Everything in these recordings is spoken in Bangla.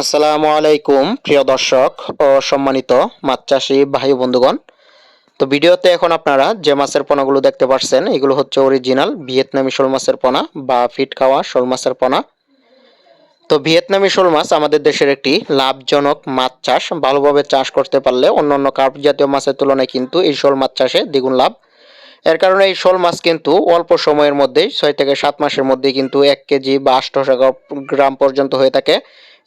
আসসালামু আলাইকুম, প্রিয় দর্শক ও সম্মানিত মাছ চাষি ভাই বন্ধুগণ। তো ভিডিওতে এখন আপনারা যে মাছের পোনাগুলো দেখতে পাচ্ছেন এগুলো হচ্ছে অরিজিনাল ভিয়েতনামি শোল মাছের পোনা বা ফিট খাওয়া শোল মাছের পোনা। তো ভিয়েতনামি শোল মাছ আমাদের দেশের একটি লাভজনক মাছ চাষ, ভালোভাবে চাষ করতে পারলে অন্যান্য কার্প জাতীয় মাছের তুলনায় কিন্তু এই শোল মাছ চাষে দ্বিগুণ লাভ। এর কারণে এই শোল মাছ কিন্তু অল্প সময়ের মধ্যেই ছয় থেকে সাত মাসের মধ্যেই কিন্তু এক কেজি বা আটশো গ্রাম পর্যন্ত হয়ে থাকে।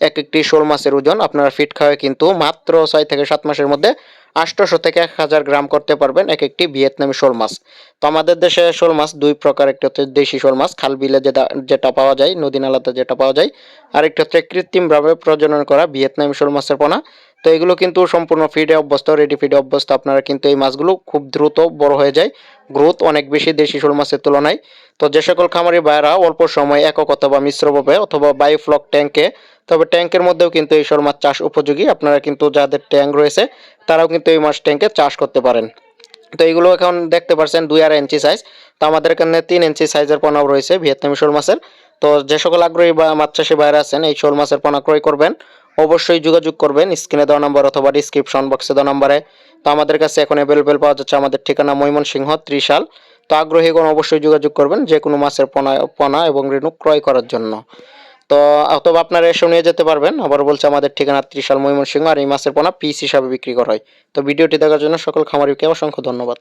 এক একটি শোল মাছের ওজন আপনারা ফিট খাওয়ায় কিন্তু মাত্র ছয় থেকে সাত মাসের মধ্যে আটশোশো থেকে এক হাজার গ্রাম করতে পারবেন এক একটি ভিয়েতনামি শোল মাছ। তো আমাদের দেশে শোল মাছ দুই প্রকার, একটি হচ্ছে দেশি শোল মাছ, খাল বিলে যেটা যেটা পাওয়া যায়, নদী নালাতে যেটা পাওয়া যায় আর একটি হচ্ছে কৃত্রিমভাবে প্রজনন করা ভিয়েতনামি শোল মাছের পোনা। তো এগুলো কিন্তু সম্পূর্ণ ফিডে অভ্যস্ত রেডি ফিডে অভ্যস্ত। আপনারা কিন্তু এই মাছগুলো খুব দ্রুত বড় হয়ে যায়। গ্রোথ অনেক বেশি দেশি শোল মাছের তুলনায়। তো যে সকল খামারি ভাইয়েরা অল্প সময় একক অথবা মিশ্রভাবে অথবা বায়োফ্লক ট্যাঙ্কে তবে ট্যাঙ্কের মধ্যেও কিন্তু এই শোল মাছ চাষ উপযোগী। আপনারা কিন্তু যাদের ট্যাঙ্ক রয়েছে, তারাও কিন্তু এই মাছ ট্যাঙ্কে চাষ করতে পারেন। তো এইগুলো এখন দেখতে পাচ্ছেন দুই আড়াই ইঞ্চি সাইজ তো আমাদের এখানে তিন ইঞ্চি সাইজের পোনাও রয়েছে ভিয়েতনামি শোল মাছের। তো যে সকল আগ্রহী বা মাছ চাষি বাইরে আছেন, এই শোল মাছের পোনা ক্রয় করবেন। অবশ্যই যোগাযোগ করবেন, স্ক্রিনে দেওয়া নাম্বার অথবা ডিসক্রিপশন বক্সে দেওয়া নাম্বারে। তো আমাদের কাছে এখন অ্যাভেলেবেল পাওয়া যাচ্ছে আমাদের ঠিকানা ময়মনসিংহ, ত্রিশাল। তো আগ্রহী আগ্রহীগণ অবশ্যই যোগাযোগ করবেন যে কোনো মাছের পোনা পোনা এবং রেণু ক্রয় করার জন্য। তো অথবা আপনারা এসে নিয়ে যেতে পারবেন, আবার বলছে আমাদের ঠিকানা ত্রিশাল ময়মনসিংহ আর এই মাছের পোনা পিস হিসাবে বিক্রি করা হয়। তো ভিডিওটি দেখার জন্য সকল খামারিকে অসংখ্য ধন্যবাদ।